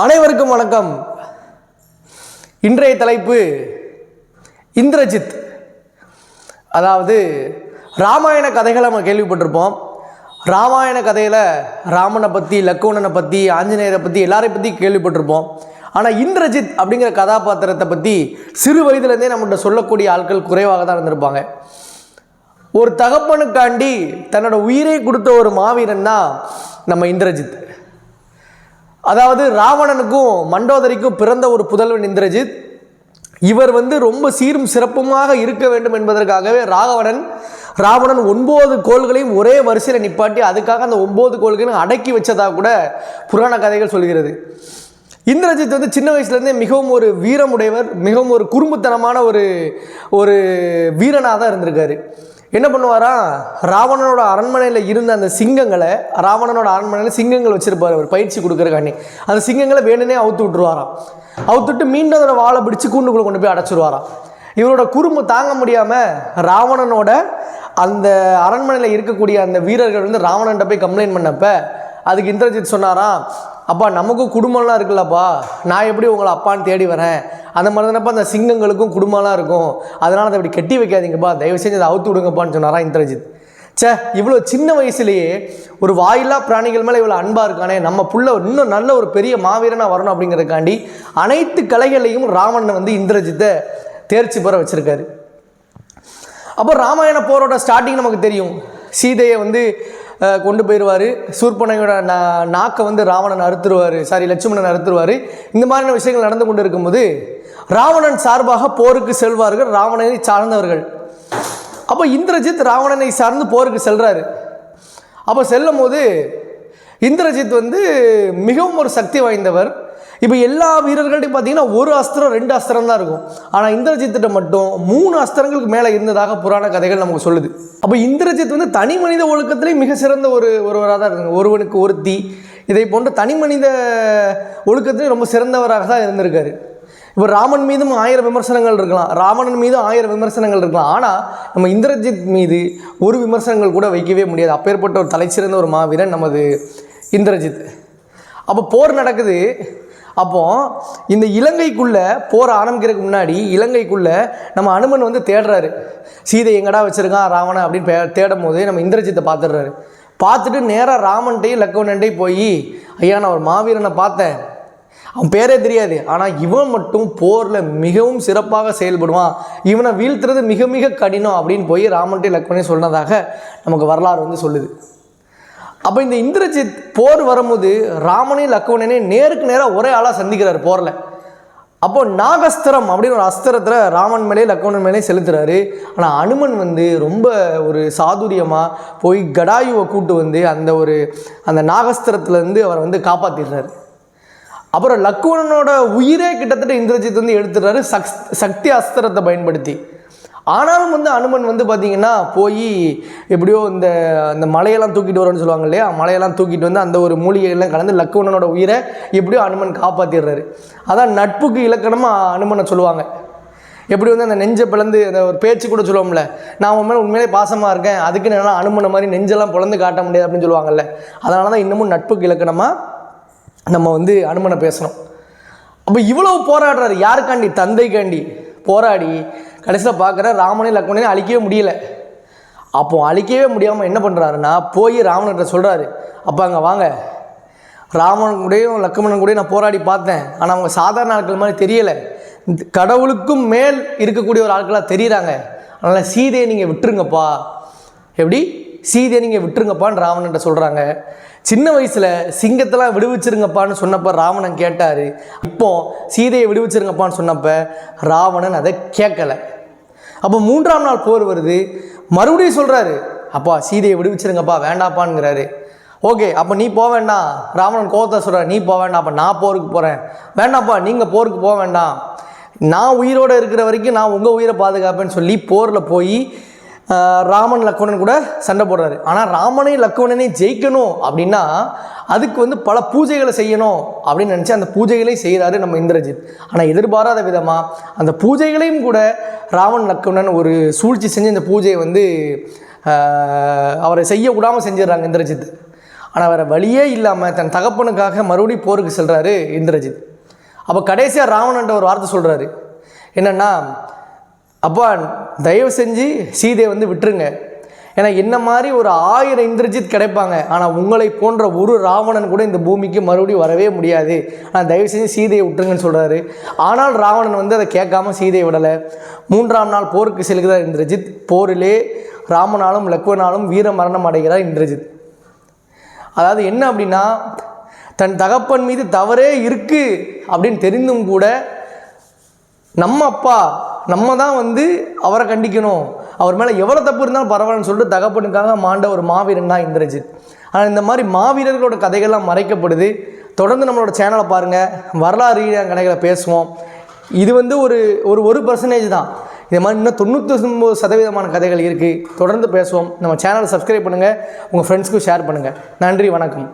அனைவருக்கும் வணக்கம். இன்றைய தலைப்பு இந்திரஜித். அதாவது ராமாயண கதைகளை நம்ம கேள்விப்பட்டிருப்போம். ராமாயண கதையில் ராமனை பற்றி லக்குவணனை பற்றி ஆஞ்சநேயரை பற்றி எல்லாரையும் பற்றி கேள்விப்பட்டிருப்போம். ஆனால் இந்திரஜித் அப்படிங்கிற கதாபாத்திரத்தை பற்றி சிறு வயதுலேருந்தே நம்மகிட்ட சொல்லக்கூடிய ஆட்கள் குறைவாக தான் இருந்திருப்பாங்க. ஒரு தகப்பனுக்காண்டி தன்னோட உயிரை கொடுத்த ஒரு மாவீரன் தான் நம்ம இந்திரஜித். அதாவது ராவணனுக்கும் மண்டோதரிக்கும் பிறந்த ஒரு புதல்வன் இந்திரஜித். இவர் வந்து ரொம்ப சீரும் சிறப்புமாக இருக்க வேண்டும் என்பதற்காகவே ராகவணன் ராவணன் ஒன்பது கோள்களையும் ஒரே வரிசையில் நிப்பாட்டி அதுக்காக அந்த ஒன்பது கோள்களையும் அடக்கி வச்சதாக கூட புராண கதைகள் சொல்கிறது. இந்திரஜித் வந்து சின்ன வயசுலேருந்தே மிகவும் ஒரு வீரமுடையவர் மிகவும் ஒரு குறும்புத்தனமான ஒரு ஒரு வீரனாக தான் இருந்திருக்காரு. என்ன பண்ணுவாராம் ராவணனோட அரண்மனையில் இருந்த அந்த சிங்கங்களை ராவணனோட அரண்மனையில் சிங்கங்கள் வச்சுருப்பார் அவர் பயிற்சி கொடுக்குறக்காண்டி. அந்த சிங்கங்களை வேணுனே அவுத்து விட்டுருவாராம். அவுத்துட்டு மீண்டும் அதோட வாழை பிடிச்சு கூண்டுக்குள்ளே கொண்டு போய் அடைச்சிருவாராம். இவரோட குறும்பு தாங்க முடியாமல் ராவணனோட அந்த அரண்மனையில் இருக்கக்கூடிய அந்த வீரர்கள் வந்து ராவணன்ட்ட போய் கம்ப்ளைண்ட் பண்ணப்போ அதுக்கு இந்திரஜித் சொன்னாராம் அப்பா நமக்கும் குடும்பம்லாம் இருக்குல்லப்பா. நான் எப்படி உங்களை அப்பான்னு தேடி வரேன்? அந்த மாதிரி தானப்பா அந்த சிங்கங்களுக்கும் குடும்பம்லாம் இருக்கும். அதனால் அதை அப்படி கட்டி வைக்காதீங்கப்பா. தயவு செஞ்சு அதை அவுத்து விடுங்கப்பான்னு சொன்னாரா இந்திரஜித். ச்சே இவ்வளோ சின்ன வயசுலேயே ஒரு வாயில்லா பிராணிகள் மேலே இவ்வளோ அன்பாக இருக்கானே. நம்ம புள்ள இன்னும் நல்ல ஒரு பெரிய மாவீரனாக வரணும் அப்படிங்கிறதுக்காண்டி அனைத்து கலைகளையும் ராவணனை வந்து இந்திரஜித்தை தேர்ச்சி பெற வச்சுருக்காரு. அப்போ ராமாயண போரோட ஸ்டார்டிங் நமக்கு தெரியும். சீதையை வந்து கொண்டு போயிடுவார் சூர்பனையோட நா நாக்கை வந்து ராவணன் அறுத்துருவார். சாரி லட்சுமணன் அறுத்துருவார். இந்த மாதிரியான விஷயங்கள் நடந்து கொண்டு இருக்கும்போது ராவணன் சார்பாக போருக்கு செல்வார்கள் ராவணனை சார்ந்தவர்கள். அப்போ இந்திரஜித் ராவணனை சார்ந்து போருக்கு செல்கிறாரு அப்போ செல்லும் போது இந்திரஜித் வந்து மிகவும் ஒரு சக்தி வாய்ந்தவர். இப்போ எல்லா வீரர்கள்ட்டையும் பார்த்தீங்கன்னா ஒரு அஸ்திரம் ரெண்டு அஸ்திரம் தான் இருக்கும். ஆனால் இந்திரஜித்திட்ட மட்டும் மூணு அஸ்திரங்களுக்கு மேலே இருந்ததாக புராண கதைகள் நமக்கு சொல்லுது. அப்போ இந்திரஜித் வந்து தனி மனித ஒழுக்கத்திலே மிக சிறந்த ஒரு ஒருவராக தான் இருக்காங்க. ஒருவனுக்கு ஒருத்தி இதை போன்ற தனி மனித ஒழுக்கத்திலே ரொம்ப சிறந்தவராக தான் இருந்திருக்காரு. இப்போ ராமன் மீதும் ஆயிரம் விமர்சனங்கள் இருக்கலாம். ராவணன் மீதும் ஆயிரம் விமர்சனங்கள் இருக்கலாம். ஆனால் நம்ம இந்திரஜித் மீது ஒரு விமர்சனங்கள் கூட வைக்கவே முடியாது. அப்பேற்பட்ட ஒரு தலைச்சிறந்த ஒரு மாவீரன் நமது இந்திரஜித். அப்போ போர் நடக்குது. அப்போது இந்த இலங்கைக்குள்ளே போர் ஆரம்பிக்கிறதுக்கு முன்னாடி இலங்கைக்குள்ளே நம்ம அனுமன் வந்து தேடுறாரு. சீதை எங்கடா வச்சுருக்கான் ராவணன் அப்படின்னு பே- தேடும் போது நம்ம இந்திரஜித்தை பார்த்துடுறாரு பார்த்துட்டு நேராக ராமன்ட்டையும் லக்கவனன்ட்டையும் போய் ஐயா நான் ஒரு மாவீரனை பார்த்தேன். அவன் பேரே தெரியாது. ஆனால் இவன் மட்டும் போரில் மிகவும் சிறப்பாக செயல்படுவான். இவனை வீழ்த்துறது மிக மிக கடினம் அப்படின்னு போய் ராமன்ட்டே லக்மனே சொன்னதாக நமக்கு வரலாறு வந்து சொல்லுது. அப்போ இந்த இந்திரஜித் போர் வரும்போது ராமனையும் லக்குவனையும் நேருக்கு நேராக ஒரே ஆளாக சந்திக்கிறார் போரில். அப்போ நாகஸ்திரம் அப்படின்னு ஒரு அஸ்திரத்தில் ராமன் மேலே லக்குவணன் மேலே செலுத்துறாரு. ஆனால் அனுமன் வந்து ரொம்ப ஒரு சாதுரியமாக போய் கடாயுவை கூட்டு வந்து அந்த ஒரு அந்த நாகஸ்திரத்துலேருந்து அவரை வந்து காப்பாற்றிடுறாரு அப்புறம் லக்குவனோட உயிரே கிட்டத்தட்ட இந்திரஜித் வந்து எடுத்துடுறாரு. சக் சக்தி அஸ்திரத்தை பயன்படுத்தி. ஆனாலும் வந்து அனுமன் வந்து பார்த்தீங்கன்னா போய் எப்படியோ இந்த அந்த மலையெல்லாம் தூக்கிட்டு வரோன்னு சொல்லுவாங்க இல்லையா? மலையெல்லாம் தூக்கிட்டு வந்து அந்த ஒரு மூலிகையெல்லாம் கலந்து லக்குவனோட உயிரை எப்படியோ அனுமன் காப்பாற்றிடுறாரு அதான் நட்புக்கு இலக்கணமாக அனுமனை சொல்லுவாங்க. எப்படி வந்து அந்த நெஞ்சை பிளந்து அந்த ஒரு பேச்சு கூட சொல்லுவோம்ல நான் உன் மேலே உண்மையிலே பாசமாக இருக்கேன் அதுக்கு நல்லா அனுமனை மாதிரி நெஞ்செல்லாம் பிளந்து காட்ட முடியாது அப்படின்னு சொல்லுவாங்கல்ல. அதனால தான் இன்னமும் நட்புக்கு இலக்கணமாக நம்ம வந்து அனுமனை பேசணும். அப்போ இவ்வளவு போராடுறாரு. யாருக்காண்டி? தந்தைக்காண்டி. போராடி கடைசியில் பார்க்குற ராமனையும் லக்மணையும் அழிக்கவே முடியல. அப்போ அழிக்கவே முடியாமல் என்ன பண்ணுறாருன்னா போய் ராமன்கிட்ட சொல்கிறாரு அப்போ அங்கே வாங்க. ராமன் கூடயும் லக்ஷ்மணன் கூடயும் நான் போராடி பார்த்தேன். ஆனால் அவங்க சாதாரண ஆட்கள் மாதிரி தெரியலை. இந்த கடவுளுக்கும் மேல் இருக்கக்கூடிய ஒரு ஆட்களாக தெரியுறாங்க. அதனால் சீதையை நீங்கள் விட்டுருங்கப்பா. எப்படி? சீதையை நீங்கள் விட்டுருங்கப்பான்னு ராவணன்ட்ட சொல்கிறாங்க சின்ன வயசில் சிங்கத்தெல்லாம் விடுவிச்சிருங்கப்பான்னு சொன்னப்ப ராவணன் கேட்டார். இப்போ சீதையை விடுவிச்சிருங்கப்பான்னு சொன்னப்ப ராவணன் அதை கேட்கல. அப்போ மூன்றாம் நாள் போர் வருது. மறுபடியும் சொல்கிறாரு அப்பா சீதையை விடுவிச்சிருங்கப்பா வேண்டாப்பான்ங்கிறாரு. ஓகே அப்போ நீ போக வேண்டாம். ராவணன் கோவத்தை சொல்கிற நீ போக வேண்டாம் அப்போ நான் போருக்கு போகிறேன் வேண்டாம்ப்பா நீங்கள் போருக்கு போக வேண்டாம். நான் உயிரோடு இருக்கிற வரைக்கும் நான் உங்கள் உயிரை பாதுகாப்பேன்னு சொல்லி போரில் போய் ராமன் லக்குவணன் கூட சண்டை போடுறாரு. ஆனால் ராமனை லக்குவணனையும் ஜெயிக்கணும் அப்படின்னா அதுக்கு வந்து பல பூஜைகளை செய்யணும் அப்படின்னு நினச்சி அந்த பூஜைகளையும் செய்கிறாரு நம்ம இந்திரஜித். ஆனால் எதிர்பாராத விதமாக அந்த பூஜைகளையும் கூட ராவன் லக்குவணன் ஒரு சூழ்ச்சி செஞ்சு இந்த பூஜையை வந்து அவரை செய்ய விடாமல் செஞ்சிடுறாங்க இந்திரஜித். ஆனால் வேறு வழியே இல்லாமல் தன் தகப்பனுக்காக மறுபடியும் போருக்கு செல்கிறாரு இந்திரஜித். அப்போ கடைசியாக ராவணன்ட்ட ஒரு வார்த்தை சொல்கிறாரு என்னென்னா அப்பா தயவு செஞ்சு சீதையை வந்து விட்டுருங்க. ஏன்னா என்ன மாதிரி ஒரு ஆயிரம் இந்திரஜித் கிடைப்பாங்க. ஆனால் உங்களை போன்ற ஒரு ராவணன் கூட இந்த பூமிக்கு மறுபடியும் வரவே முடியாது. ஆனால் தயவு செஞ்சு சீதையை விட்டுருங்கன்னு சொல்கிறாரு ஆனால் ராவணன் வந்து அதை கேட்காம சீதையை விடலை. மூன்றாம் நாள் போருக்கு செல்கிறார் இந்திரஜித். போரிலே ராமனாலும் லக்வனாலும் வீர மரணம் அடைகிறார் இந்திரஜித். அதாவது என்ன அப்படின்னா தன் தகப்பன் மீது தவறே இருக்குது அப்படின்னு தெரிந்தும் கூட நம்ம அப்பா நம்ம தான் வந்து அவரை கண்டிக்கணும். அவர் மேலே எவ்வளோ தப்பு இருந்தாலும் பரவாயில்லன்னு சொல்லிட்டு தகப்பனுக்காக மாண்ட ஒரு மாவீரன் தான் இந்திரஜித். ஆனால் இந்த மாதிரி மாவீரர்களோட கதைகள்லாம் மறைக்கப்படுது. தொடர்ந்து நம்மளோட சேனலை பாருங்கள் வரலாறு ரீதியான கதைகளை பேசுவோம். இது வந்து ஒரு ஒரு ஒரு பர்சன்டேஜ் தான். இது மாதிரி இன்னும் தொண்ணூற்றி ஒன்பது சதவீதமான கதைகள் இருக்குது தொடர்ந்து பேசுவோம். நம்ம சேனலை சப்ஸ்கிரைப் பண்ணுங்கள் உங்கள் ஃப்ரெண்ட்ஸ்க்கும் ஷேர் பண்ணுங்கள் நன்றி வணக்கம்.